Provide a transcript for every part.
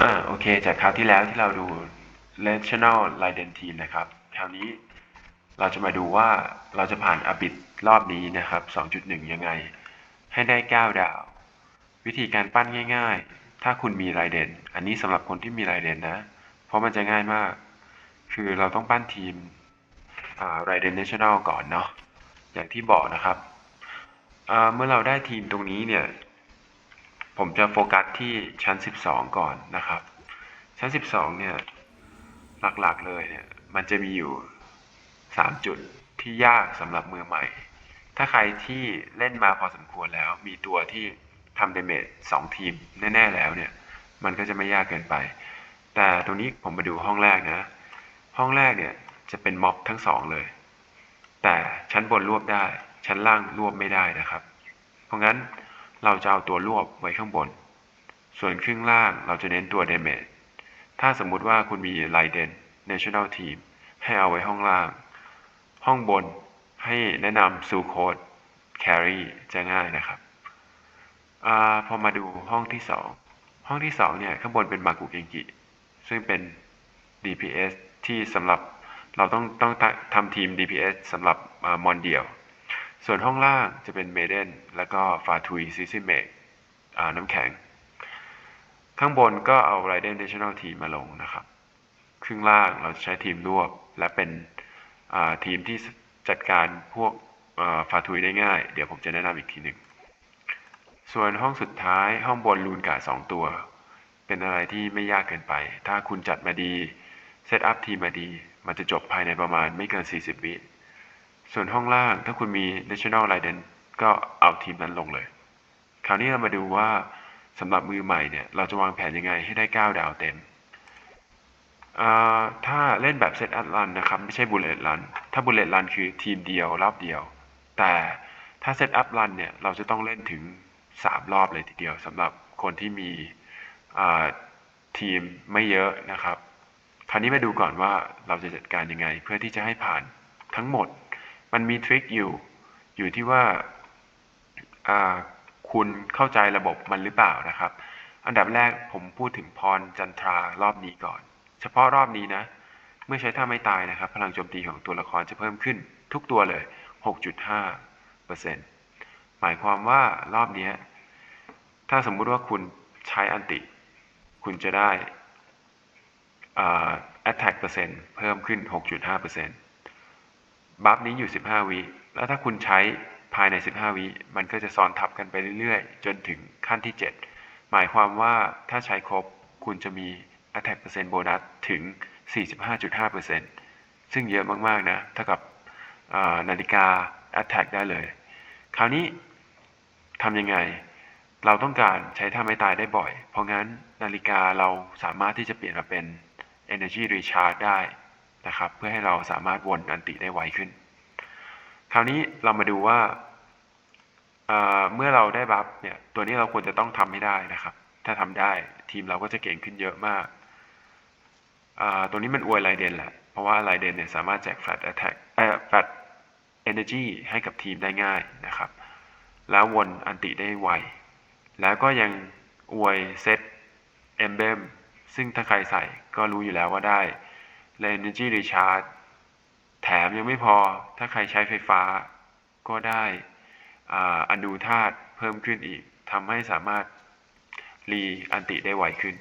อ่าโอเค จากคราวที่แล้วที่เราดู National l i d e n Team นะครับ คราวนี้เราจะมาดูว่าเราจะผ่านอบิดรอบนี้นะครับ 2.1 ยังไง ให้ได้ 9 ดาว วิธีการปั้นง่ายๆ ถ้าคุณมีไรเดนอันนี้สำหรับคนที่มีไรเดนนะ เพราะมันจะง่ายมาก คือเราต้องปั้นทีมไรเดนเนชั่นแนลก่อนเนาะอย่างที่บอกนะครับ เมื่อเราได้ทีมตรงนี้เนี่ย ผมจะโฟกัสที่ชั้น 12 ก่อนนะครับ ชั้น 12 เนี่ยหลักๆเลยเนี่ยมันจะมีอยู่ 3 จุดที่ยากสำหรับมือใหม่ ถ้าใครที่เล่นมาพอสมควรแล้วมีตัวที่ทำเดเมจ2ทีมแน่ ๆ แล้วเนี่ย มันก็จะไม่ยากเกินไป แต่ตรงนี้ผมมาดูห้องแรกนะ ห้องแรกเนี่ยจะเป็นม็อบทั้งสองเลย แต่ชั้นบนรวบได้ ชั้นล่างรวบไม่ได้นะครับ เพราะงั้น เราจะเอาตัวรวบไว้ข้างบน ส่วนครึ่งล่างเราจะเน้นตัว damage ถ้าสมมุติว่าคุณมี l i d e n National Team ให้เอาไว้ห้องล่าง ห้องบนให้แนะนำ Su Code Carry จะง่ายนะครับอพอมาดูห้องที่ 2 ห้องที่ 2 เนี่ย ข้างบนเป็นมากุเกงกิ ซึ่งเป็น DPS ที่สำหรับเราต้องต้องทำทีม DPS สำหรับมอนเดียว ส่วนห้องล่างจะเป็นเมเดนแล้วก็ฟาทุยซิซิเมกน้ำแข็ง ข้างบนก็เอาไรเดนเนชั่นแนลทีมมาลงนะครับ ครึ่งล่างเราใช้ทีมรวบ และเป็นทีมที่จัดการพวกฟาทุยได้ง่าย เดี๋ยวผมจะแนะนำอีกทีหนึ่ง ส่วนห้องสุดท้ายห้องบนลูนกาสองตัว เป็นอะไรที่ไม่ยากเกินไป ถ้าคุณจัดมาดี เซตอัพทีมมาดี มันจะจบภายในประมาณไม่เกิน 40 วิ ส่วนห้องล่างถ้าคุณมี National l i d e n ก็เอาทีมนั้นลงเลย คราวนี้เรามาดูว่าสำหรับมือใหม่เนี่ยเราจะวางแผนยังไงให้ได้ 9 ดาวเต็ม ถ้าเล่นแบบเซตอัพรันนะครับ ไม่ใช่บุลเลตรัน ถ้าบุลเลตรันคือทีมเดียวรอบเดียว แต่ถ้าเซตอัพรันเนี่ยเราจะต้องเล่นถึง 3 รอบเลยทีเดียวสำหรับคนที่มีทีมไม่เยอะนะครับ คราวนี้มาดูก่อนว่าเราจะจัดการยังไง เพื่อที่จะให้ผ่านทั้งหมด มันมีทริคอยู่ อยู่ที่ว่าคุณเข้าใจระบบมันหรือเปล่านะครับ อันดับแรกผมพูดถึงพรจันทรารอบนี้ก่อน เฉพาะรอบนี้นะ เมื่อใช้ท่าไม่ตายนะครับ พลังโจมตีของตัวละครจะเพิ่มขึ้น ทุกตัวเลย 6.5%หมายความว่ารอบนี้ถ้าสมมุติว่าคุณใช้อันติ คุณจะได้ attack เปอร์เซ็นต์เพิ่มขึ้น 6.5% บัฟนี้อยู่ 15 วิแล้วถ้าคุณใช้ภายใน 15 วิมันก็จะซ้อนทับกันไปเรื่อยๆ จนถึงขั้นที่ 7 หมายความว่าถ้าใช้ครบคุณจะมี attack เปอร์เซ็นต์โบนัสถึง 45.5%ซึ่งเยอะมากๆนะเท่ากับนาฬิกา attack ได้เลย คราวนี้ทำยังไง เราต้องการใช้ท่าไม้ตายได้บ่อย เพราะงั้นนาฬิกาเราสามารถที่จะเปลี่ยนมาเป็น Energy Recharge ได้ นะครับ เพื่อให้เราสามารถวนอันติได้ไวขึ้น คราวนี้เรามาดูว่าเมื่อเราได้บัฟเนี่ยตัวนี้เราควรจะต้องทำให้ได้นะครับ ถ้าทำได้ทีมเราก็จะเก่งขึ้นเยอะมากตัวนี้มันอวยไลเดนแหละ เพราะว่าไลเดนเนี่ยสามารถแจกแฟลตแอตแทกแฟลตเอเนจีให้กับทีมได้ง่ายนะครับ แล้ววนอันติได้ไว แล้วก็ยังอวยเซตเอมเบมซึ่งถ้าใครใส่ก็รู้อยู่แล้วว่าได้ Energy Recharge แถมยังไม่พอถ้าใครใช้ไฟฟ้าก็ได้อนูธาตุเพิ่มขึ้นอีกทำให้สามารถรีอันติได้ไวขึ้น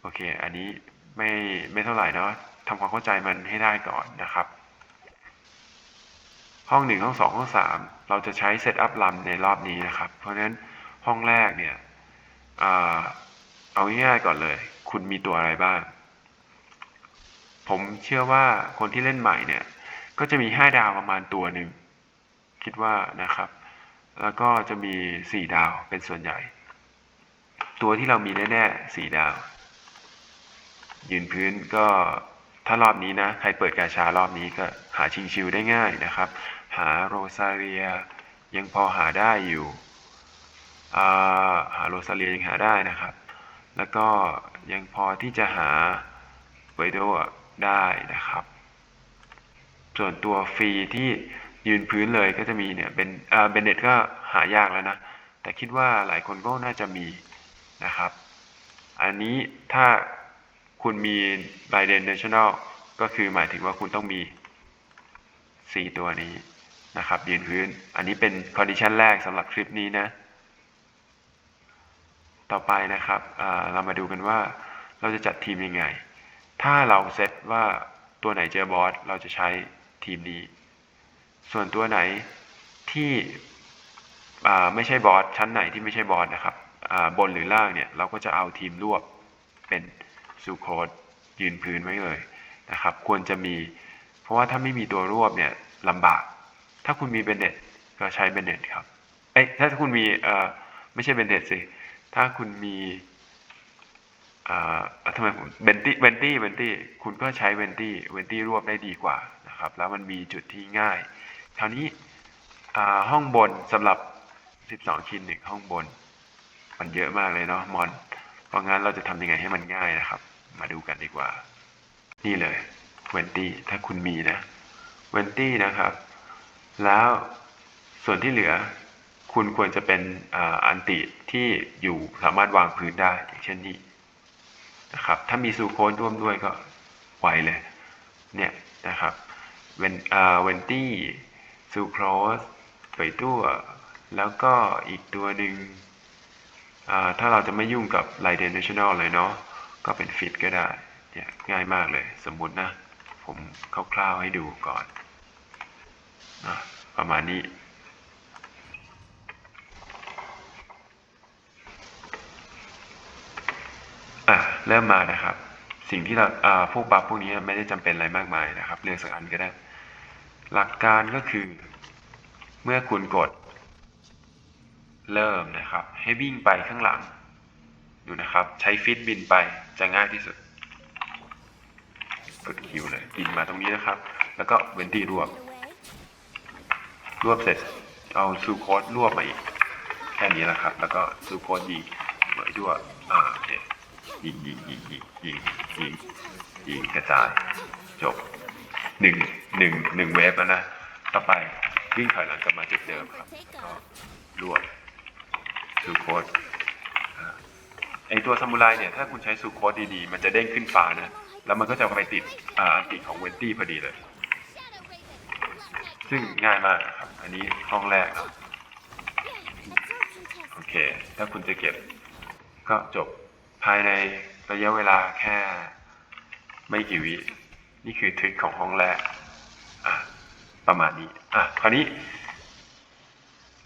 โอเค อันนี้ไม่ไม่เท่าไหร่เนาะทำความเข้าใจมันให้ได้ก่อนนะครับ ห้องหนึ่งห้องสองห้องสามเราจะใช้เซตอัพลันในรอบนี้นะครับ เพราะฉะนั้นห้องแรกเนี่ยเอาง่ายๆก่อนเลย คุณมีตัวอะไรบ้าง ผมเชื่อว่าคนที่เล่นใหม่เนี่ย ก็จะมีห้าดาวประมาณตัวหนึ่ง คิดว่านะครับ แล้วก็จะมีสี่ดาวเป็นส่วนใหญ่ ตัวที่เรามีแน่ๆสี่ดาว ยืนพื้นก็ถ้ารอบนี้นะ ใครเปิดกาชารอบนี้ก็หาชิงชิวได้ง่ายนะครับ หาโรซาเรียยังพอหาได้อยู่หาโรซาเรียยังหาได้นะครับ แล้วก็ยังพอที่จะหาไวโด ได้นะครับ ส่วนตัวฟรีที่ยืนพื้นเลยก็จะมีเนี่ยเป็นเบนเน็ตก็หายากแล้วนะ แต่คิดว่าหลายคนก็น่าจะมีนะครับ อันนี้ถ้าคุณมีรายเดนเนชั่นแนลก็คือหมายถึงว่าคุณต้องมี 4 ตัวนี้นะครับ ยืนพื้น อันนี้เป็นคอนดิชันแรกสำหรับคลิปนี้นะ ต่อไปนะครับเรามาดูกันว่าเราจะจัดทีมยังไง ถ้าเราเซตว่าตัวไหนเจอบอสเราจะใช้ทีมนี้ ส่วนตัวไหนที่ไม่ใช่บอสชั้นไหนที่ไม่ใช่บอสนะครับบนหรือล่างเนี่ยเราก็จะเอาทีมรวบเป็นซูโคดยืนพื้นไว้เลยนะครับ ควรจะมี เพราะว่าถ้าไม่มีตัวรวบเนี่ยลำบาก ถ้าคุณมีเบนเน็ตก็ใช้เบนเน็ตครับเอ้ยถ้าคุณมีเอ่อไม่ใช่เบนเน็ตสิถ้าคุณมี อ่าทำไมผมเบนตี้เวนตี้เวนตี้คุณก็ใช้เวนตี้เวนตี้รวบได้ดีกว่านะครับ แล้วมันมีจุดที่ง่ายคราวนี้ห้องบนสำหรับ 12คินหนึ่งห้องบน มันเยอะมากเลยเนาะมอน เพราะงั้นเราจะทำยังไงให้มันง่ายนะครับ มาดูกันดีกว่า นี่เลยเวนตี้ถ้าคุณมีนะเวนตี้นะครับ แล้วส่วนที่เหลือคุณควรจะเป็นอันติที่อยู่สามารถวางพื้นได้อย่างเช่นนี้ นะครับ ถ้ามีซูโคนร่วมด้วยก็ไวเลย เนี่ยนะครับเวนอ่าเวนตี้ซูโครสไปตัวแล้วก็อีกตัวหนึ่งถ้าเราจะไม่ยุ่งกับไลเดนเนชั่นแนลเลยเนาะก็เป็นฟิตก็ได้เนี่ยง่ายมากเลย สมมุตินะ ผมคร่าวๆให้ดูก่อนนะประมาณนี้ อะ เริ่มมานะครับ สิ่งที่เราพวกบัฟพวกนี้ไม่ได้จำเป็นอะไรมากมายนะครับเลือกสักอันก็ได้ หลักการก็คือ เมื่อคุณกด เริ่มนะครับ ให้วิ่งไปข้างหลังดูนะครับ ใช้ฟิตบินไปจะง่ายที่สุดกดคิวเลยบินมาตรงนี้นะครับ แล้วก็เวนตี้รวบ รวบเสร็จเอาซูโคดรวบมาอีก แค่นี้แหละครับ แล้วก็ซูโคดยิงเหมือนด้วยอ่าโอเคยิ งยิงยิงยิงยิงยิงยิงกระจายจบหนึ่งหนึ่งหนึ่งเวฟแล้วนะต่อไปวิ่งถอยหลังกลับมาจุดเดิมครับก็รวบซูโคดไอตัวซามูไรเนี่ยถ้าคุณใช้ซูโคดดีๆ มันจะเด้งขึ้นฟ้านะแล้วมันก็จะไปติดอ่าอันติดของเวนตี้พอดีเลย ซึ่งง่ายมากครับ อันนี้ห้องแรกนะโอเค ถ้าคุณจะเก็บก็จบ ภายในระยะเวลาแค่ไม่กี่วิ นี่คือทริคของห้องแรกประมาณนี้ อะ คราวนี้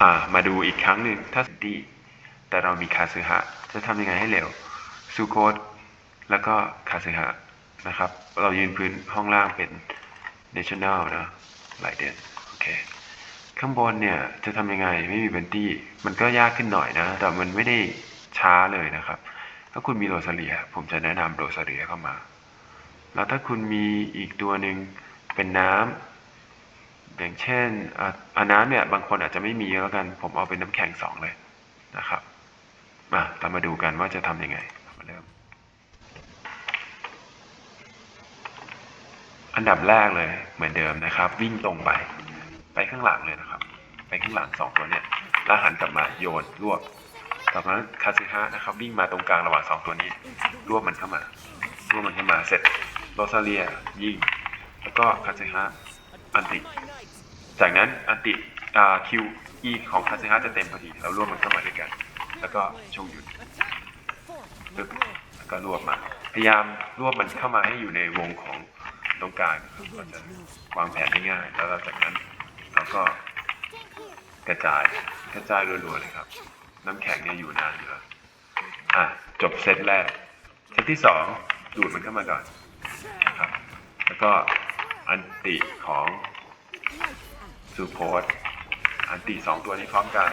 อ่า มาดูอีกครั้งหนึ่งถ้าสตีแต่เรามีคาซึฮะ จะทำยังไงให้เร็วซูโคดแล้วก็คาซึฮะนะครับ เรายืนพื้นห้องล่างเป็น national นะไลายเดนโอเค ข้างบนเนี่ย จะทำยังไงไม่มีเบนตี้ มันก็ยากขึ้นหน่อยนะ แต่มันไม่ได้ช้าเลยนะครับ ถ้าคุณมีโรซาเลีย ผมจะแนะนำโรซาเลียเข้ามา แล้วถ้าคุณมีอีกตัวหนึ่งเป็นน้ำอย่างเช่นอะอะน้ำเนี่ยบางคนอาจจะไม่มีแล้วกัน ผมเอาเป็นน้ำแข็งสองเลยนะครับมาเรามาดูกันว่าจะทำยังไงมาเริ่มอันดับแรกเลยเหมือนเดิมนะครับ วิ่งตรงไป ไปข้างหลังเลยนะครับ ไปข้างหลังสองตัวเนี่ยแล้วหันกลับมาโยนรวบ ต่อมาคาซึฮะนะครับวิ่งมาตรงกลางระหว่างสองตัวนี้รวบมันเข้ามารวบมันเข้ามาเสร็จโรซาเลียยิงแล้วก็คาซึฮะอันติ จากนั้นอันติอ่าคิวอีของคาซึฮะจะเต็มพอดีเรารวบมันเข้ามาด้วยกัน แล้วก็ช่วงหยุดปึ๊บแล้วก็รวบมา พยายามรวบมันเข้ามาให้อยู่ในวงของตรงกลางนะครับก็จะวางแผนได้ง่าย แล้วจากนั้นเราก็กระจายกระจายรัวๆเลยครับ น้ำแข็งเนี่ยอยู่นานอยู่แล้วอะจบเซตแรก เซตที่สองดูดมันเข้ามาก่อนนะครับ แล้วก็อันติของซูโพสอันติสองตัวนี้พร้อมกัน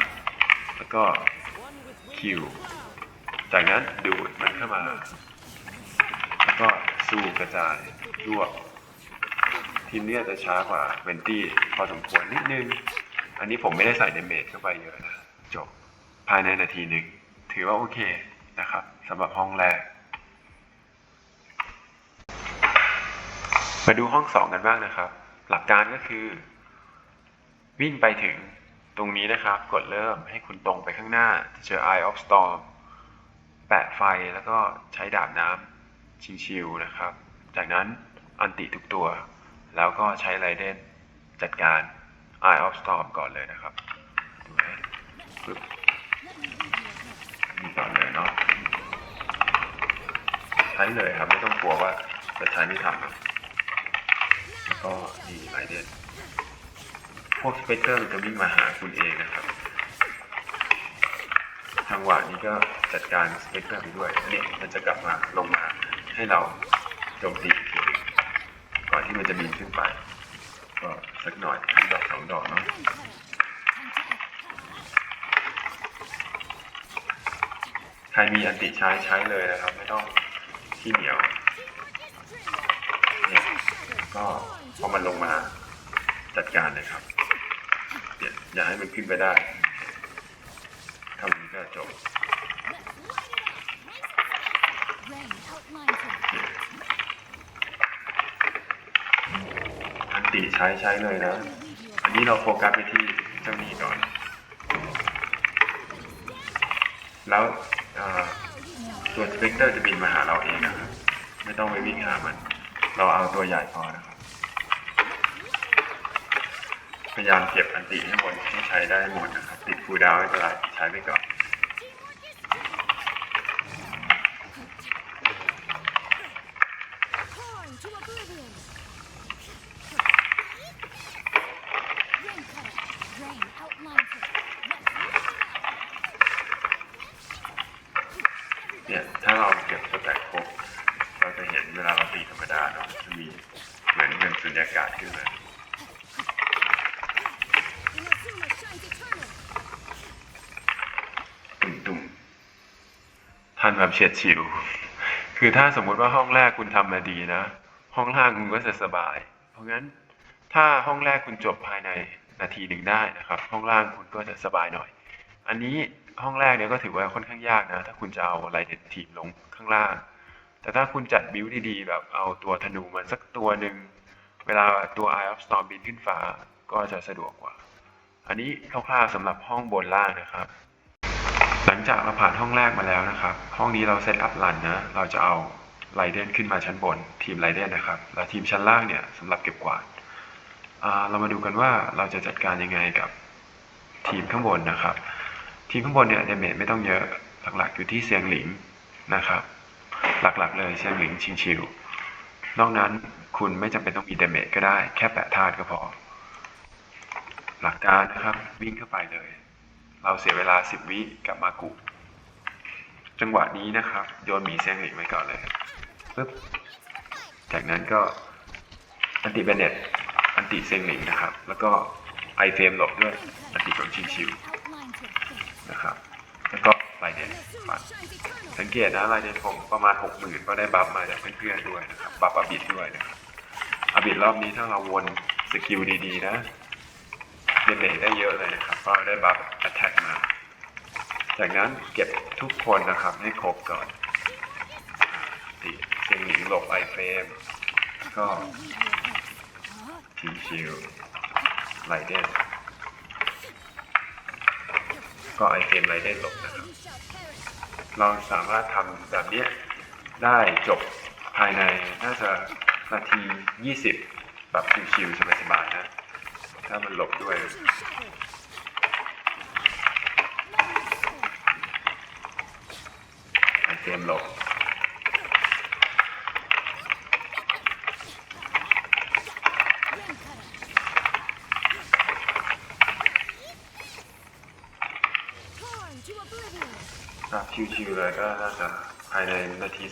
แล้วก็คิว จากนั้นดูดมันเข้ามา แล้วก็สู้กระจายรวบทีมนี้จะช้ากว่าเวนตี้พอสมควรนิดนึง อันนี้ผมไม่ได้ใส่เดเมจเข้าไปเยอะนะ จบ ภายในนาทีหนึ่ง ถือว่าโอเคนะครับสำหรับห้องแรก มาดูห้องสองกันบ้างนะครับ หลักการก็คือ วิ่งไปถึงตรงนี้นะครับ กดเริ่มให้คุณตรงไปข้างหน้าจะเจอ Eye of Storm แปะไฟแล้วก็ใช้ดาบน้ำชิวๆนะครับ จากนั้นอันติทุกตัว แล้วก็ใช้ไรเดนจัดการ Eye of Storm ก่อนเลยนะครับดูนะ ปึ๊บนี่ก่อนเลยเนาะใช้เลยครับ ไม่ต้องกลัวว่าจะใช้ไม่ทันครับแล้วก็นี่ไรเดนพวกสเปกเตอร์มันจะวิ่งมาหาคุณเองนะครับจังหวะนี้ก็จัดการสเปกเตอร์ไปด้วยอันนี้มันจะกลับมาลงมาให้เราโจมตีอีกทีหนึ่งก่อนที่มันจะบินขึ้นไป ก็สักหน่อยดอกสองดอกเนาะ ครมีอันติใช้ใช้เลยนะครับ ไม่ต้องขี้เหนียวเนี่ยก็พอมันลงมาจัดการเลยครับเนี่ยอย่าให้มันขึ้นไปได้ทำนี้ก็จบอันติใช้ใช้เลยนะ อันนี้เราโฟกัสไปที่เจ้าหนี้ก่อน แล้ว ตัวสเปกเตอร์จะบินมาหาเราเองนะครับไม่ต้องไปวิ่งหามัน เราเอาตัวใหญ่พอนะครับพยายามเก็บอันติให้หมดที่ใช้ได้หมดนะครับ ติดฟูดาวไม่เป็นไรใช้ไปก่อน Torn to oblivion. Rain cutter. Rain outlines him. Let's rip it up. เนี่ย ถ้าเราเก็บสแต็กครบเราจะเห็นเวลาเราตีธรรมดาเนาะจะมีเหมือนเป็นสุญญากาศขึ้นมา Inazuma shines eternal. ตุ่มตุ่ม ทันแบบเฉียดฉิว คือถ้าสมมุติว่าห้องแรกคุณทำมาดีนะ ห้องล่างคุณก็จะสบาย เพราะงั้นถ้าห้องแรกคุณจบภายในนาทีหนึ่งได้นะครับ ห้องล่างคุณก็จะสบายหน่อย อันนี้ห้องแรกเนี่ยก็ถือว่าค่อนข้างยากนะ ถ้าคุณจะเอาอะไรเด็ดทีมลงข้างล่าง แต่ถ้าคุณจัดบิวดีๆ แบบเอาตัวธนูมันสักตัวหนึ่งเวลาตัว Eye of Storm บินขึ้นฟ้าก็จะสะดวกกว่า อันนี้คร่าวๆสำหรับห้องบนล่างนะครับ หลังจากเราผ่านห้องแรกมาแล้วนะครับ ห้องนี้เราเซตอัพรันนะ เราจะเอาไรเดนขึ้นมาชั้นบน ทีมไรเดนนะครับ แล้วทีมชั้นล่างเนี่ยสำหรับเก็บกวาดเรามาดูกันว่าเราจะจัดการยังไงกับทีมข้างบนนะครับ ทีมข้างบนเนี่ยเดเมจไม่ต้องเยอะ หลักๆอยู่ที่เซียงหลิงนะครับ หลักๆเลยเซียงหลิงชิงชิว นอกนั้นคุณไม่จำเป็นต้องมีเดเมจก็ได้ แค่แปะธาตุก็พอ หลักการนะครับวิ่งเข้าไปเลย เราเสียเวลา 10 วิกับมากุจังหวะนี้นะครับ โยนหมีเซียงหลิงไว้ก่อนเลยปึ๊บจากนั้นก็อันติเบเน็ตอันติเซียงหลิงนะครับ แล้วก็ไอเฟรมหลบด้วยอันติของชิงชิวนะครับ แล้วก็ไลเดนปัดสังเกตนะไลเดนผมประมาณ 6 0,000 ก็ได้บัฟมาจากเพื่อนๆด้วยนะครับ บัฟอาบิดด้วยนะครับอาบิดรอบนี้ถ้าเราวนสกิลดีๆนะ เดเมจได้เยอะเลยนะครับเพราะได้บัฟแอตแทกมา จากนั้นเก็บทุกคนนะครับให้ครบก่อนติเสียงหญิงหลบไอเฟรมก็ชิงชิวไลเดนก็ไอเฟรมไลเดนหลบนะครับ เราสามารถทำแบบนี้ได้จบภายในน่าจะนาที 20 แบบชิวๆสบายๆนะ ถ้ามันหลบด้วยเตรียมหลบถ้าชิวๆเลยก็น่าจะภายในนาที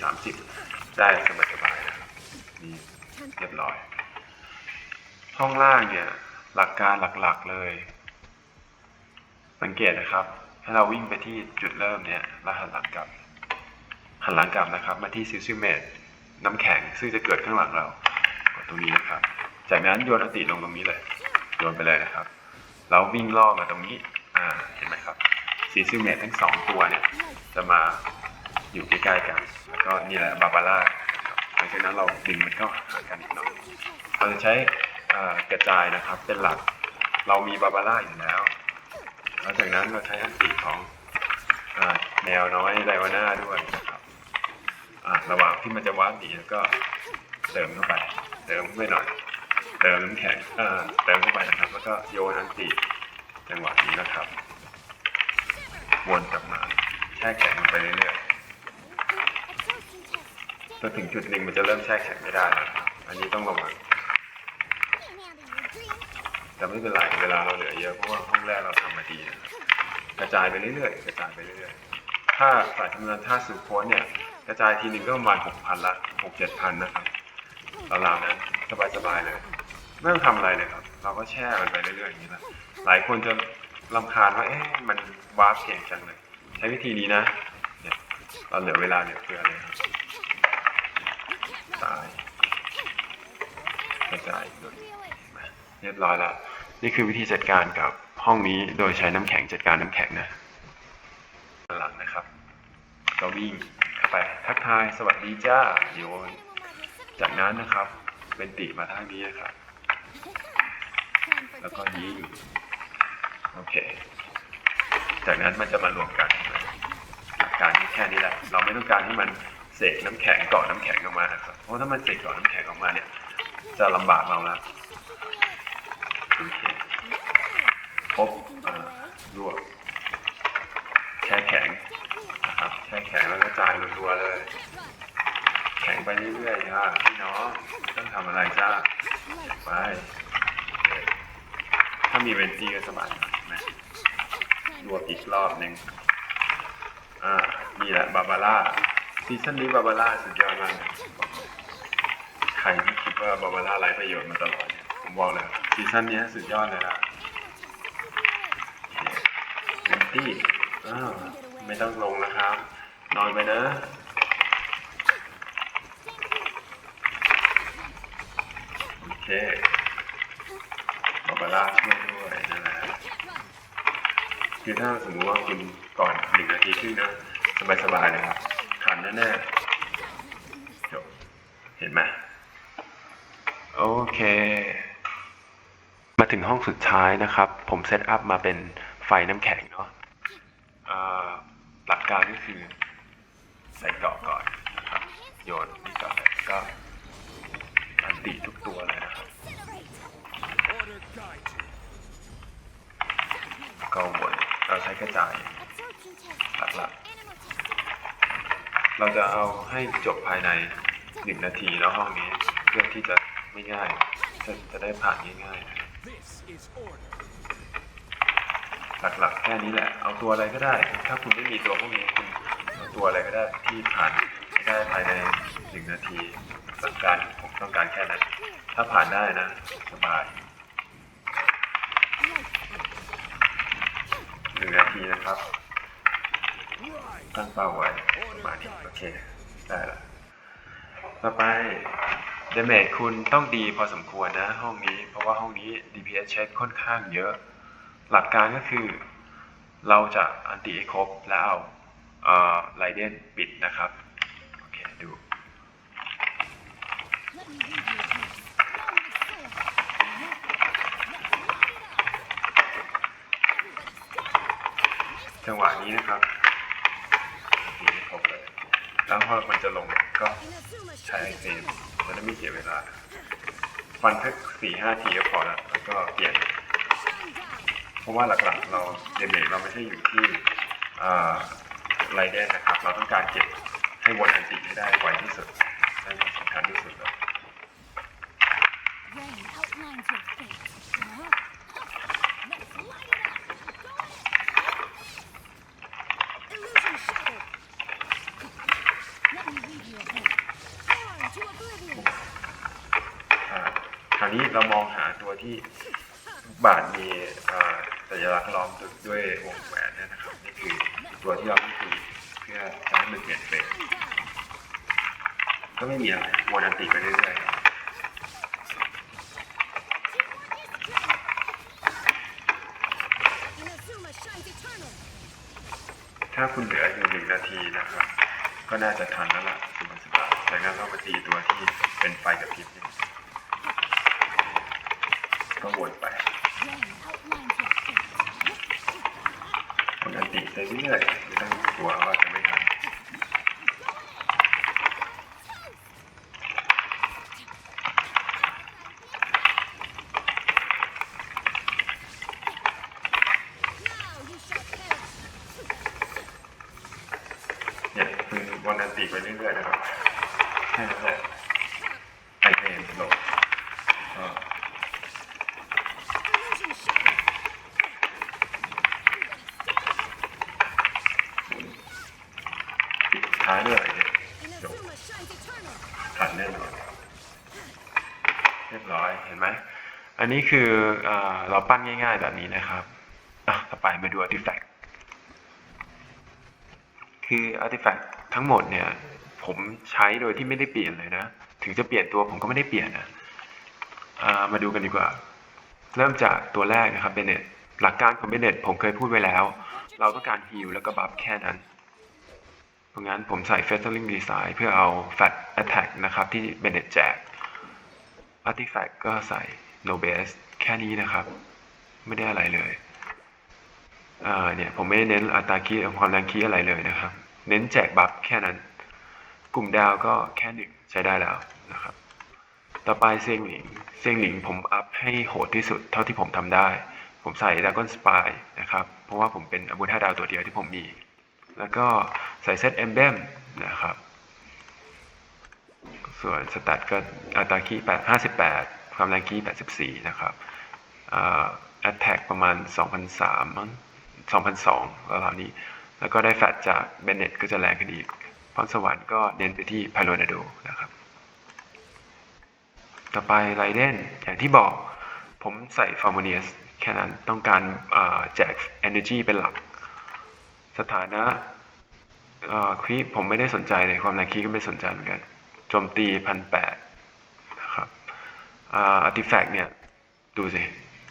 30 ได้สบายๆนะครับนี่เรียบร้อย ห้องล่างเนี่ย หลักการหลักๆเลย สังเกตนะครับ ให้เราวิ่งไปที่จุดเริ่มเนี่ยแล้วหันหลังกลับ หันหลังกลับนะครับ มาที่ซิลซิเมตน้ำแข็งซึ่งจะเกิดข้างหลังเรากดตรงนี้นะครับ จากนั้นโยนอติลงตรงนี้เลยโยนไปเลยนะครับแล้ววิ่งล่อมาตรงนี้อ่าเห็นไหมครับซิลซิเมตทั้งสองตัวเนี่ยจะมาอยู่ใกล้ๆกัน แล้วก็นี่แหละบาบาร่านะครับหลังจากนั้นเราดึงมันเข้าหากันอีกหน่อยเราจะใช้ กระจายนะครับ เป็นหลัก เรามีบาบาร่าอยู่แล้วแล้วจากนั้นเราใช้อันติของอแนวน้อยไดวาน่าด้วยนะครับระหว่างที่มันจะวาร์ปหนีแล้วก็เติมเข้าไป เติมเข้าไปหน่อย เติมน้ำแข็งเติมเข้าไปนะครับ แล้วก็โยนอันติจังหวะนี้นะครับวนกลับมาแช่แข็งไปเรื่อยๆจนถึงจุดหนึ่งมันจะเริ่มแช่แข็งไม่ได้แล้วครับอันนี้ต้องระวัง แต่ไม่เป็นไรเวลาเราเหลือเยอะเพราะว่าห้องแรกเราทำมาดีนะครับกระจายไปเรื่อยๆกระจายไปเรื่อยๆถ้าสายคำนวณท่าสูโค้ดเนี่ยกระจายทีหนึ่งก็ประมาณหกพันละหกเจ็ดพันนะครับราวๆนั้นสบายๆเลย ไม่ต้องทำอะไรเลยครับ เราก็แช่มันไปเรื่อยๆอย่างนี้นะหลายคนจะรำคาญว่าเอ๊ะมันวาร์ปเก่งจังเลย ใช้วิธีนี้นะเนี่ยเราเหลือเวลาเหลือเฟือเลยครับตายกระจายอีกหน่อย เรียบร้อยแล้ว นี่คือวิธีจัดการกับห้องนี้โดยใช้น้ำแข็งจัดการน้ำแข็งนะหลังนะครับ ก็วิ่งเข้าไปทักทายสวัสดีจ้าโยนจากนั้นนะครับ เป็นติมาทางนี้นะครับ แล้วก็ยิงโอเค จากนั้นมันจะมารวมกันหลักการแค่นี้แหละ เราไม่ต้องการให้มันเสกน้ำแข็งเกาะน้ำแข็งออกมานะครับ เพราะถ้ามันเสกเกาะน้ำแข็งออกมาเนี่ย จะลำบากเราแล้ว โอเคครบอ่ารวบแช่แข็งนะครับแช่แข็งแล้วก็จ่ายรัวๆเลย แข็งไปเรื่อยๆจ้าพี่น้องต้องทำอะไรจ้าไปถ้ามีเวนจี้ก็สบายนะรวบอีกรอบหนึ่งอ่านี่แหละบาบาร่าซีซั่นนี้บาบาร่าสุดยอดมากใครที่คิดว่าบาบาร่าไร้ประโยชน์มาตลอดเนี่ยผมบอกเลย ซีซั่นนี้สุดยอดเลยนะเวนตี้อ้าวไม่ต้องลงนะครับ นอนไปนะโอเคบาบาร่าช่วยด้วยนั่นแหละคือถ้าสมมติว่าคุณก่อนหนึ่งนาทีครึ่งนะสบายๆเลยครับทันแน่ๆจบเห็นไหมโอเค ถึงห้องสุดท้ายนะครับ ผมเซตอัพมาเป็นไฟน้ำแข็งเนาะหลักการก็คือใส่เกาะก่อนนะครับ โยนนี่ก่อนเลยก็อันติทุกตัวเลยนะครับก็วนเราใช้กระจายหลักๆเราจะเอาให้จบภายในหนึ่งนาทีแล้วห้องนี้เพื่อที่จะไม่ง่ายจะจะได้ผ่านง่ายๆ หลักๆแค่นี้แหละ เอาตัวอะไรก็ได้ ถ้าคุณไม่มีตัวพวกนี้คุณเอาตัวอะไรก็ได้ที่ผ่านได้ภายในหนึ่งนาทีหลักการผมต้องการแค่นั้น ถ้าผ่านได้นะสบายหนึ่งนาทีนะครับตั้งเป้าไว้ประมาณนี้โอเค ได้ละต่อไปเดเมจคุณต้องดีพอสมควรนะ ห้องนี้ ว่าห้องนี้ DPS เช็คค่อนข้างเยอะ หลักการก็คือ เราจะอันติให้ครบแล้วเอาไลเดนปิดนะครับ โอเค ดูจังหวะนี้นะครับตีครบเลย แล้วพอมันจะลงก็ใช้ไอเฟมจะได้ไม่เสียเวลา วันแค่สี่ห้าทีก็พอแล้วแล้วก็เปลี่ยน เพราะว่าหลักๆ เราเดเมจเราไม่ใช่อยู่ที่ไรเดนนะครับ เราต้องการเก็บให้วนอันติให้ได้ไวที่สุดนั่นสำคัญที่สุดเลย Rain outlines your fate. Huh? Let's light it up. Illusion shattered. Let me lead you ahead. Born to oblivion. อ่าคราวนี้เรามองหาตัวที่ บาทมีสัญลักษณ์ล้อมด้วยวงแหวนเนี่ยนะครับนี่คือตัวที่เราต้อเพื่อจะให้มันเปลี่ยนเฟสก็ไม่มีอะไรวนอันติไปเรื่อยๆถ้าคุณเหลืออยู่หนึ่งนาทีนะครับ ก็น่าจะทันแล้วล่ะสบายสบายๆจากนั้นเรามาตีตัวที่เป็นไฟกับพริบนี่ก็วนไป Rain outlines your fate. วนติไปเรื่อยๆไม่ต้องกลัวว่าจะไม่ทัน Now you shall perish. เนี่ยคือวันอันติไปเรื่อยๆนะครับแค่นั้นแหละไอเทมหลบก็ Illusion shattered. ปิด ท้ายด้วยอะไรเนี่ย Inazuma shines eternal. ทันแน่นอนเรียบร้อยเห็นไหมอันนี้คืออเราปั้นง่ายๆแบบนี้นะครับอะต่อไปมาดู artifact คือ artifact ทั้งหมดเนี่ยผมใช้โดยที่ไม่ได้เปลี่ยนเลยนะ ถึงจะเปลี่ยนตัวผมก็ไม่ได้เปลี่ยนนะามาดูกันดีกว่า เริ่มจากตัวแรกนะครับเบเนตหลักการของเบเนตผมเคยพูดไว้แล้ว เราต้องการฮิลแล้วก็บัฟแค่นั้น เพราะงั้นผมใส่ Feathering Design เพื่อเอา Fat Attack นะครับ ที่เบเน็ตแจก Artifact ก็ใส่ No Base แค่นี้นะครับ ไม่ได้อะไรเลยอ่าเนี่ยผมไม่ได้เน้นอัตราคีความแรงคีอะไรเลยนะครับ เน้นแจกบัฟแค่นั้น กลุ่มดาวก็แค่หนึ่งใช้ได้แล้วนะครับ ต่อไปเซียงหลิงเซียงหลิงผมอัพให้โหดที่สุดเท่าที่ผมทำได้ ผมใส่ Dragon Spy นะครับ เพราะว่าผมเป็นอาวุธห้าดาวตัวเดียวที่ผมมี แล้วก็ ใส่เซต Emblem นะครับ ส่วนสแตทก็อัตราคี8 58 ความแรงคี84 นะครับแอ่า Attack ประมาณ 2,003มั้ง2,002ประมาณนี้ แล้วก็ได้แฟตจากเบนเน็ตก็จะแรงขึ้นอีกพรสวรรค์ก็เน้นไปที่พาโลนาโดนะครับ ต่อไปไรเดนอย่างที่บอกผมใส่ฟอร์มเนียสแค่นั้นต้องการแจก Energy เป็นหลัก สถานะ คีผมไม่ได้สนใจเลยความแรงคีก็ไม่สนใจเหมือนกันโจมตีพันแปดนะครับอาร์ติแฟกต์เนี่ย ดูสิ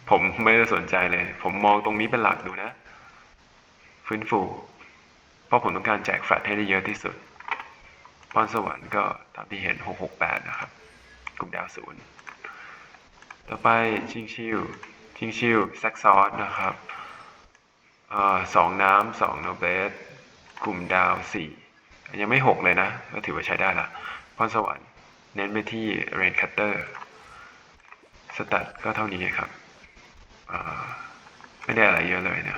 ผมไม่ได้สนใจเลย ผมมองตรงนี้เป็นหลักดูนะ ฟื้นฟู เพราะผมต้องการแจกแฟลตให้ได้เยอะที่สุดพรสวรรค์ก็ตามที่เห็น 668 นะครับ กลุ่มดาวศูนย์ ต่อไปชิงชิว ชิงชิวแซกซอสนะครับอสองน้ำสองโนเบส กลุ่มดาวสี่ยังไม่หกเลยนะ ก็ถือว่าใช้ได้ละพรสวรรค์เน้นไปที่เรนคัตเตอร์สตัดก็เท่านี้ครับไม่ได้อะไรเยอะเลยนะ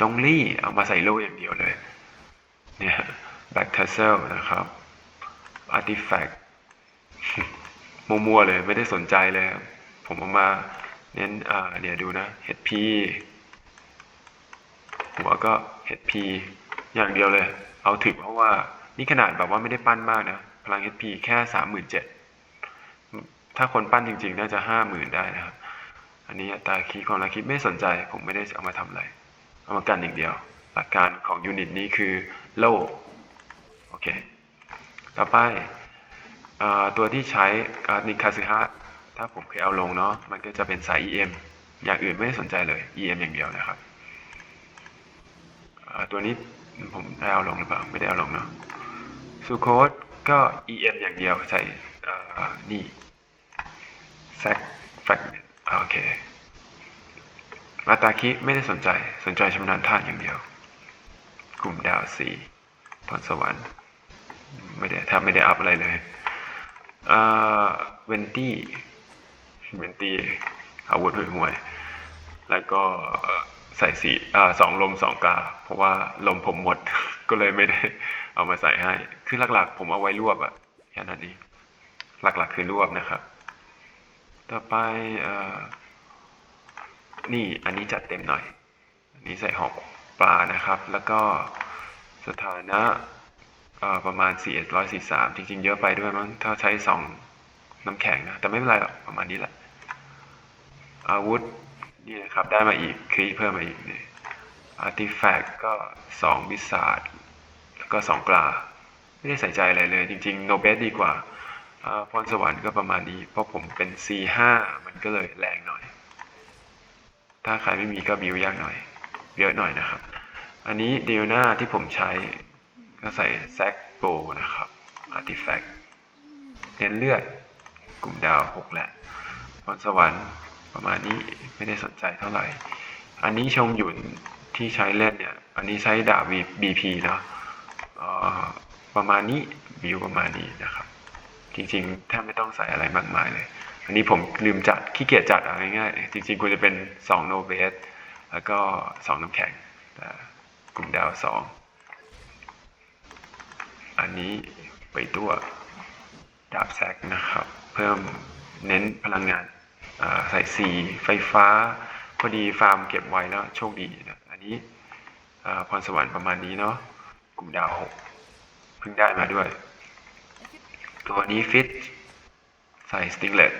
จงลี่เอามาใส่โล่อย่างเดียวเลยเนี่ยแบ็กเทเซลนะครับอาร์ติแฟกต์มัวๆเลยไม่ได้สนใจเลยผมเอามาเน้นเนี่ยดูนะเห็ดพีหัวก็ เห็ดพีอย่างเดียวเลย เอาถึงเพราะว่านี่ขนาดแบบว่าไม่ได้ปั้นมากนะ พลังเห็ดพีแค่สามหมื่นเจ็ดถ้าคนปั้นจริงๆ น่าจะห้าหมื่นได้นะครับ อันนี้อัตราคีย์ของราคิดไม่สนใจ ผมไม่ได้เอามาทำอะไร เอามากันอย่างเดียว หลักการของยูนิตนี้คือโล่โอเค ต่อไปอตัวที่ใช้การนิคาซึฮะถ้าผมเคยเอาลงเนาะมันก็จะเป็นสาย EM อย่างอื่นไม่ได้สนใจเลย EM อย่างเดียวนะครับ ตัวนี้ผมได้เอาลงหรือเปล่า ไม่ได้เอาลงเนาะซูโคดก็ EM อย่างเดียวใส่เอ่อนี่แซกแฟกโอเคมาตาคิไม่ได้สนใจสนใจชำนาญท่าอย่างเดียว กลุ่มดาวสีพรสวรรค์ไม่ได้ถ้าไม่ได้อัพอะไรเลยเวนตี้เวนตี้อาวุธห่วยห่วยๆแล้วก็ ใส่สีอ่าสองลมสองกา เพราะว่าลมผมหมด ก็เลยไม่ได้เอามาใส่ให้ คือหลักๆ ผมเอาไว้รวบอะแค่นั้นเองหลักๆ คือรวบนะครับ ต่อไปอ่อนี่อันนี้จัดเต็มหน่อย อันนี้ใส่หอกปลานะครับ แล้วก็สถานะประมาณ 443 จริงๆ เยอะไปด้วยมั้ง ถ้าใช้สองน้ำแข็งนะ แต่ไม่เป็นไรหรอก ประมาณนี้แหละ อาวุธ นี่นะครับ ได้มาอีกครีเพิ่มมาอีกนี่อาร์ติแฟกก็2วิสาดแล้วก็2กลา ไม่ได้ใส่ใจอะไรเลย จริงๆ โนเบสดีกว่าอ่าพรสวรรค์ก็ประมาณนี้ เพราะผมเป็น C5 มันก็เลยแรงหน่อย ถ้าใครไม่มีก็บิวยากหน่อย เยอะหน่อยนะครับ อันนี้เดลนาที่ผมใช้ก็ใส่แซกโกนะครับอาร์ติแฟกต์เน้นเลือด กลุ่มดาวหกแหละพรสวรรค์ ประมาณนี้ไม่ได้สนใจเท่าไหร่ อันนี้ชงหยุนที่ใช้เล่นเนี่ย อันนี้ใช้ดาบ BP เนาะเอ่อประมาณนี้บิวประมาณนี้นะครับ จริงๆแทบไม่ต้องใส่อะไรมากมายเลย อันนี้ผมลืมจัดขี้เกียจจัดเอาง่ายๆจริงๆควรจะเป็น2โนเบสแล้วก็2น้ำแข็งกลุ่มดาว 2 อันนี้ไปตัวดาบแซกนะครับ เพิ่มเน้นพลังงาน อ่าใส่สีไฟฟ้า พอดีฟาร์มเก็บไว้แล้วโชคดีนะอันนี้พรสวรรค์ประมาณนี้เนาะกลุ่มดาว6เพิ่งได้มาด้วย ตัวนี้ฟิตใส่สติงเลต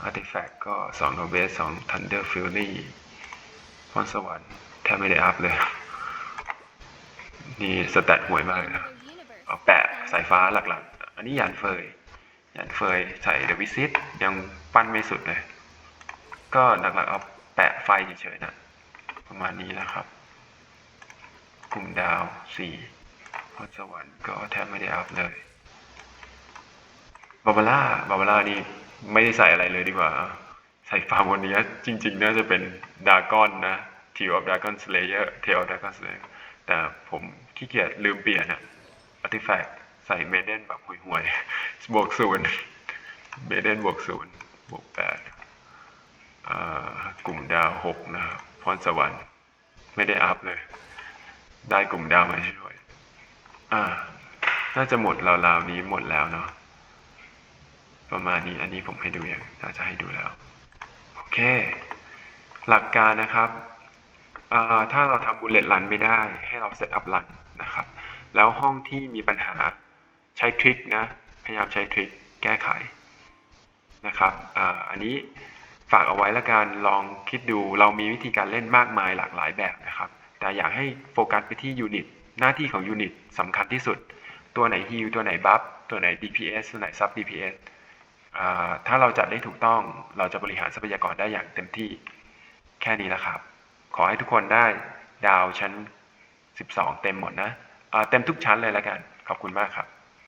อาร์ติแฟกก็2โนเบส2 Thunder Fury พรสวรรค์แทบไม่ได้อัพเลย นี่สแตทห่วยมากเลยนะเอาแปะสายฟ้าหลักๆ อันนี้ยานเฟย ยานเฟยใส่เดวิซิตยังปั้นไม่สุดเลย ก็หลักๆเอาแปะไฟเฉยๆนะประมาณนี้นะครับ กลุ่มดาวสี่พรสวรรค์ก็แทบไม่ได้อัพเลยบาบาร่าบาบาร่านี่ไม่ได้ใส่อะไรเลยดีกว่า ใส่ฟาร์มวันนี้จริงๆ น่าจะเป็นดากอนนะ t ิ of Dragon Slayer Tail of Dragon Slayer แต่ผมขี้เกียจลืมเปลี่ยนอะ Artifact ใส่เมเดนแบบห่วยๆบวกศูนย์เมเดนบวกศูนย์บวกแปดอ่ากลุ่มดาวหกนะครับพรสวรรค์ไม่ได้อัพเลย ได้กลุ่มดาวมาช่วยอ่า น่าจะหมดราวๆนี้หมดแล้วเนาะประมาณนี้อันนี้ผมให้ดูยังน่าจะให้ดูแล้ว โอเค หลักการนะครับอ่าถ้าเราทำบุลเลตรันไม่ได้ ให้เราเซตอัพรันนะครับ แล้วห้องที่มีปัญหา ใช้ทริคนะ พยายามใช้ทริคแก้ไขนะครับออันนี้ฝากเอาไว้ละกันลองคิดดูเรามีวิธีการเล่นมากมายหลากหลายแบบนะครับ แต่อยากให้โฟกัสไปที่ยูนิตหน้าที่ของยูนิตสำคัญที่สุด ตัวไหนฮิลตัวไหนบัฟตัวไหน DPS ตัวไหนซับ DPS อ่าถ้าเราจัดได้ถูกต้องเราจะบริหารทรัพยากรได้อย่างเต็มที่แค่นี้แหละครับ ขอให้ทุกคนได้ดาวชั้น 12 เต็มหมดนะเต็มทุกชั้นเลยแล้วกัน ขอบคุณมากครับ